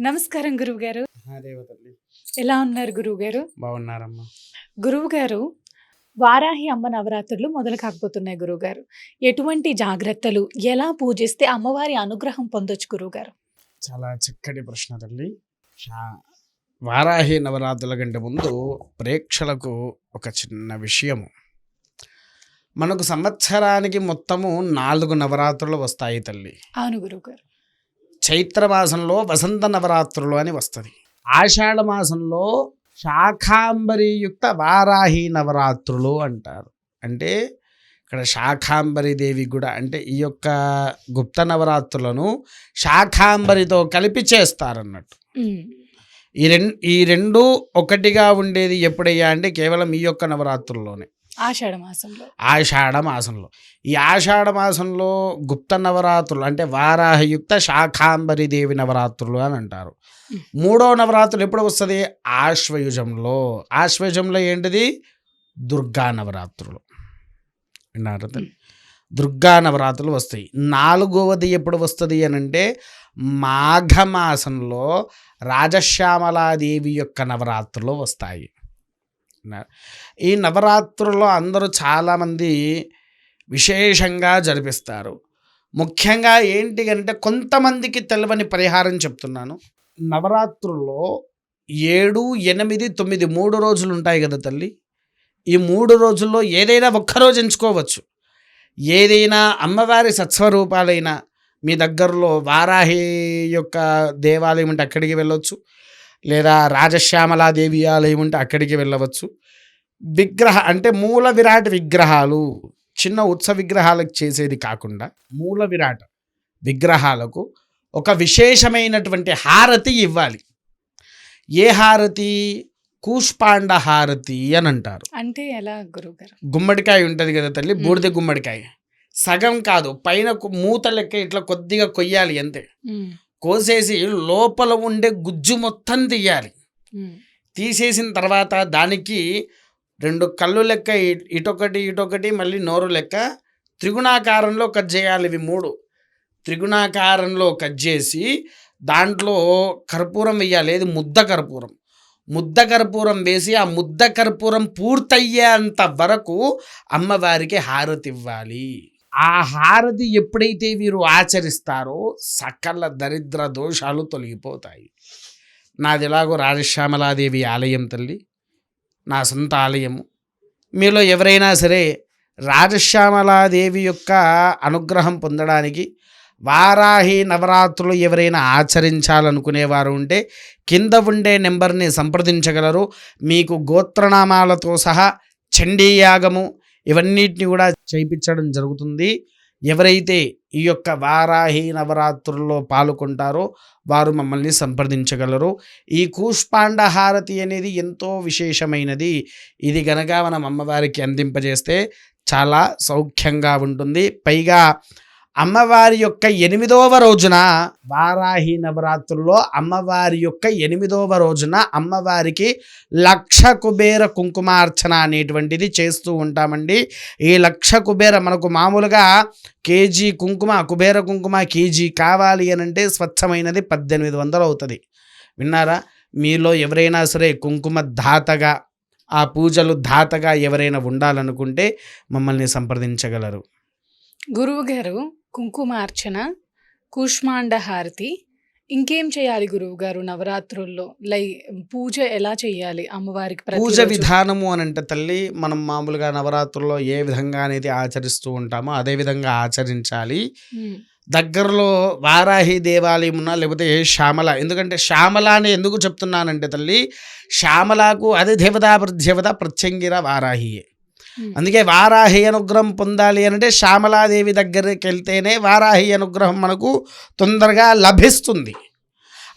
నమస్కారం గురువు గారు ఎలా ఉన్నారు గురువు గారు బాగున్నారమ్మా. గురువు గారు వారాహి అమ్మ నవరాత్రులు మొదలు కాకపోతున్నాయి గురువు గారు ఎటువంటి జాగ్రత్తలు ఎలా పూజిస్తే అమ్మవారి అనుగ్రహం పొందొచ్చు గురువు గారు చాలా చక్కటి ప్రశ్న తల్లి. వారాహి నవరాత్రుల కంటే ముందు ప్రేక్షకులకు ఒక చిన్న విషయము. మనకు సంవత్సరానికి మొత్తము నాలుగు నవరాత్రులు వస్తాయి తల్లి. అవును గురువు గారు చైత్ర మాసంలో వసంత నవరాత్రులు అని వస్తుంది. ఆషాఢ మాసంలో శాఖాంబరియుక్త వారాహి నవరాత్రులు అంటారు. అంటే ఇక్కడ శాఖాంబరి దేవి కూడా అంటే ఈ యొక్క గుప్త నవరాత్రులను శాఖాంబరితో కలిపి చేస్తారన్నట్టు. ఈ రెండు ఈ రెండు ఒకటిగా ఉండేది ఎప్పుడయ్యా అంటే కేవలం ఈ యొక్క నవరాత్రుల్లోనే. ఆషాఢ మాసంలో ఆషాఢ మాసంలో ఈ ఆషాఢ మాసంలో గుప్త నవరాత్రులు అంటే వారాహయుక్త శాఖాంబరి దేవి నవరాత్రులు అని అంటారు. మూడో నవరాత్రులు ఎప్పుడు వస్తుంది? ఆశ్వయుజంలో. ఆశ్వయుజంలో ఏంటిది? దుర్గా నవరాత్రులు. విన్నారా? దుర్గా నవరాత్రులు వస్తాయి. నాలుగవది ఎప్పుడు వస్తుంది అని అంటే మాఘమాసంలో రాజశ్యామలాదేవి యొక్క నవరాత్రులు వస్తాయి. విన్నారా? ఈ నవరాత్రుల్లో అందరూ చాలామంది విశేషంగా జరిపిస్తారు. ముఖ్యంగా ఏంటి అంటే కొంతమందికి తెలవని పరిహారం చెప్తున్నాను. నవరాత్రుల్లో ఏడు ఎనిమిది తొమ్మిది మూడు రోజులు ఉంటాయి కదా తల్లి. ఈ మూడు రోజుల్లో ఏదైనా ఒక్కరోజు ఎంచుకోవచ్చు. ఏదైనా అమ్మవారి సత్స్వరూపాలైనా మీ దగ్గరలో వారాహి యొక్క దేవాలయం ఉంటే అక్కడికి వెళ్ళొచ్చు. లేదా రాజశ్యామలాదేవి ఆలయం ఉంటే అక్కడికి వెళ్ళవచ్చు. విగ్రహ అంటే మూల విరాట్ విగ్రహాలు చిన్న ఉత్సవ విగ్రహాలకు చేసేది కాకుండా మూల విరాట్ విగ్రహాలకు ఒక విశేషమైనటువంటి హారతి ఇవ్వాలి. ఏ హారతి? కూష్పాండ హారతి అని అంటారు. అంటే ఎలా గురువు గారు గుమ్మడికాయ ఉంటుంది కదా తల్లి బూడిద గుమ్మడికాయ. సగం కాదు పైన మూత లెక్క ఇట్లా కొద్దిగా కొయ్యాలి అంతే. కోసేసి లోపల ఉండే గుజ్జు మొత్తం తీయాలి. తీసేసిన తర్వాత దానికి రెండు కళ్ళు లెక్క ఇటొకటి ఇటొకటి మళ్ళీ నోరు లెక్క త్రిగుణాకారంలో కట్ చేయాలి ఇవి మూడు. త్రిగుణాకారంలో కట్ చేసి దాంట్లో కర్పూరం వేయాలి. ఏది? ముద్ద కర్పూరం. ముద్ద కర్పూరం వేసి ఆ ముద్ద కర్పూరం పూర్తయ్యేంత వరకు అమ్మవారికి హారతి ఇవ్వాలి. ఆ హారతి ఎప్పుడైతే వీరు ఆచరిస్తారో సకల దరిద్ర దోషాలు తొలగిపోతాయి. నాది ఎలాగో రాజశ్యామలాదేవి ఆలయం తల్లి నా సొంత ఆలయము. మీలో ఎవరైనా సరే రాజశ్యామలాదేవి యొక్క అనుగ్రహం పొందడానికి వారాహి నవరాత్రులు ఎవరైనా ఆచరించాలనుకునేవారు ఉంటే కింద ఉండే నెంబర్ని సంప్రదించగలరు. మీకు గోత్రనామాలతో సహా చండీయాగము ఇవన్నిటిని కూడా చేయించడం జరుగుతుంది. ఎవరైతే ఈ యొక్క వారాహి నవరాత్రుల్లో పాల్గొంటారో వారు మమ్మల్ని సంప్రదించగలరు. ఈ కూష్పాండ హారతి అనేది ఎంతో విశేషమైనది. ఇది గనక మనం అమ్మవారికి అందింపజేస్తే చాలా సౌఖ్యంగా ఉంటుంది. పైగా అమ్మవారి యొక్క ఎనిమిదవ రోజున వారాహి నవరాత్రుల్లో అమ్మవారి యొక్క ఎనిమిదవ రోజున అమ్మవారికి లక్ష కుబేర కుంకుమార్చన అనేటువంటిది చేస్తూ ఉంటామండి. ఈ లక్ష కుబేర మనకు మామూలుగా కేజీ కుంకుమ కుబేర కుంకుమ కేజీ కావాలి అని అంటే స్వచ్ఛమైనది పద్దెనిమిది వందలు అవుతుంది. విన్నారా? మీలో ఎవరైనా సరే కుంకుమ దాతగా ఆ పూజలు దాతగా ఎవరైనా ఉండాలనుకుంటే మమ్మల్ని సంప్రదించగలరు. గురువు గారు కుంకుమార్చన కూష్మాండ హారతి ఇంకేం చేయాలి గురువు గారు నవరాత్రుల్లో లై పూజ ఎలా చేయాలి అమ్మవారికి పూజ? విధానము అని అంటే తల్లి మనం మామూలుగా నవరాత్రుల్లో ఏ విధంగా అనేది ఆచరిస్తూ ఉంటామో అదే విధంగా ఆచరించాలి దగ్గరలో వారాహి దేవాలయం ఉన్నా లేకపోతే శ్యామల ఎందుకంటే శ్యామల అని ఎందుకు చెప్తున్నానంటే తల్లి శ్యామలకు అది దేవతా దేవత ప్రత్యంగిర వారాహియే. అందుకే వారాహి అనుగ్రహం పొందాలి అంటే శ్యామలాదేవి దగ్గరికి వెళ్తేనే వారాహి అనుగ్రహం మనకు తొందరగా లభిస్తుంది.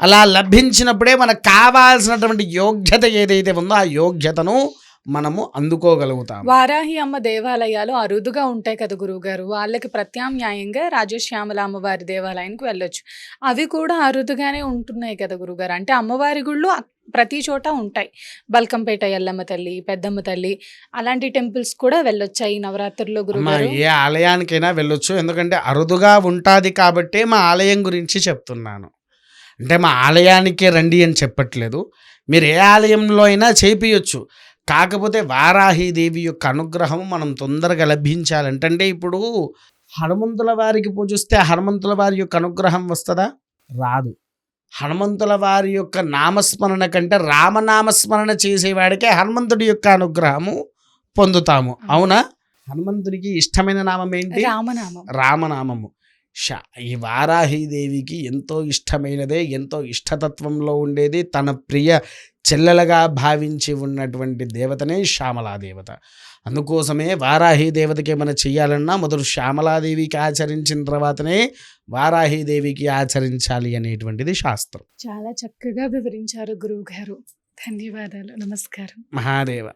అలా లభించినప్పుడే మనకు కావాల్సినటువంటి యోగ్యత ఏదైతే ఉందో ఆ యోగ్యతను మనము అందుకోగలుగుతాం. వారాహి అమ్మ దేవాలయాలు అరుదుగా ఉంటాయి కదా గురువు గారు వాళ్ళకి ప్రత్యామ్నాయంగా రాజశ్యామల అమ్మవారి దేవాలయానికి వెళ్ళొచ్చు. అవి కూడా అరుదుగానే ఉంటున్నాయి కదా గురుగారు అంటే అమ్మవారి గుళ్ళు ప్రతి చోట ఉంటాయి. బల్కంపేట ఎల్లమ్మ తల్లి పెద్దమ్మ తల్లి అలాంటి టెంపుల్స్ కూడా వెళ్ళొచ్చాయి ఈ నవరాత్రుల్లో గురుగారు. ఏ ఆలయానికైనా వెళ్ళొచ్చు. ఎందుకంటే అరుదుగా ఉంటుంది కాబట్టే మా ఆలయం గురించి చెప్తున్నాను. అంటే మా ఆలయానికే రండి అని చెప్పట్లేదు. మీరు ఏ ఆలయంలో అయినా చేపియొచ్చు. కాకపోతే వారాహిదేవి యొక్క అనుగ్రహం మనం తొందరగా లభించాలంటే అంటే ఇప్పుడు హనుమంతుల వారికి పూజిస్తే హనుమంతుల వారి యొక్క అనుగ్రహం వస్తుందా? రాదు. హనుమంతుల వారి యొక్క నామస్మరణ కంటే రామనామస్మరణ చేసేవాడికే హనుమంతుడి యొక్క అనుగ్రహము పొందుతాము. అవునా. హనుమంతుడికి ఇష్టమైన నామం ఏంటి? రామనామం. రామనామము. ష ఈ వారాహిదేవికి ఎంతో ఇష్టమైనదే ఎంతో ఇష్టతత్వంలో ఉండేది తన ప్రియ చెల్లెలగా భావించి ఉన్నటువంటి దేవతనే శ్యామలా దేవత అందుకోసమే వారాహి దేవతకి ఏమైనా చెయ్యాలన్నా మొదలు శ్యామలాదేవికి ఆచరించిన తర్వాతనే వారాహిదేవికి ఆచరించాలి అనేటువంటిది శాస్త్రం. చాలా చక్కగా వివరించారు గురువు గారు ధన్యవాదాలు. నమస్కారం. మహాదేవ.